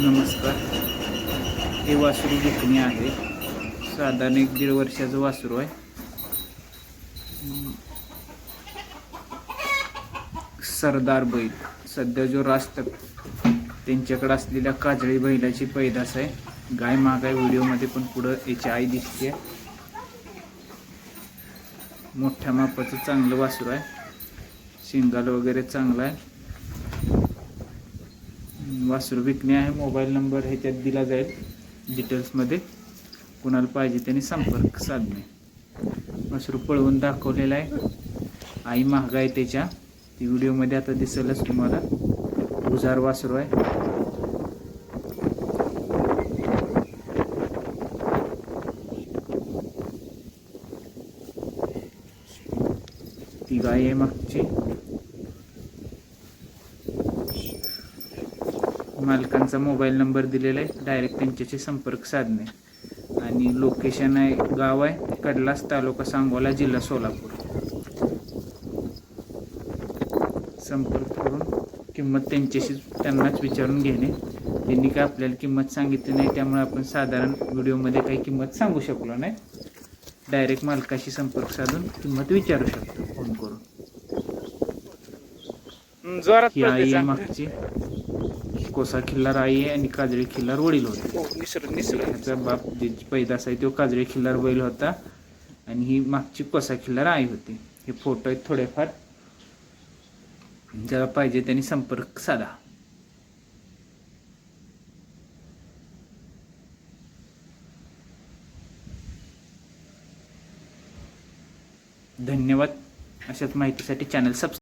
नमस्कार. हे वासरू विकणे आहे. साधारण एक दीड वर्षाचं वासरू आहे. सरदार बैल. सध्या जो रास्त त्यांच्याकडे असलेल्या काजळी बैलाची पैदास आहे. गाय महागाय व्हिडिओमध्ये पण पुढं याची आई दिसते मोठ्या मापाचं चांगलं वासरू आहे. शिंगाल वगैरे चांगलं आहे. वासरू विकणे आहे मोबाईल नंबर हे त्यात दिला जाईल डिटेल्समध्ये. कुणाला पाहिजे त्यांनी संपर्क साधणे. वासरू पळवून दाखवलेला आहे. आई महाग आहे त्याच्या. ती व्हिडिओमध्ये आता दिसेलच तुम्हाला. उजार वासरू आहे. ती गाय आहे मागची. मालकांचा मोबाईल नंबर दिलेला आहे. डायरेक्ट त्यांच्याशी संपर्क साधणे. आणि लोकेशन आहे गाव आहे कडलास तालुका सांगोला जिल्हा सोलापूर. संपर्क करून किंमत त्यांच्याशी त्यांनाच विचारून घेणे. त्यांनी काय आपल्याला किंमत सांगितली नाही त्यामुळे आपण साधारण व्हिडिओमध्ये काही किंमत सांगू शकलो नाही. डायरेक्ट मालकाशी संपर्क साधून किंमत विचारू शकतो फोन करून. जोरात ही आई. मागची. कोसा खिल्लार आई आहे आणि काजळी खिल्लार वडील होते. हो, ह्याचा बाप जे पैदास आहे तो काजळी खिल्लार बैल होता. आणि ही मागची कोसा खिल्लार आई होती. हे फोटो आहेत थोडेफार. ज्याला पाहिजे त्यांनी संपर्क साधा. धन्यवाद. अशाच माहितीसाठी चॅनल सबस्क्राईब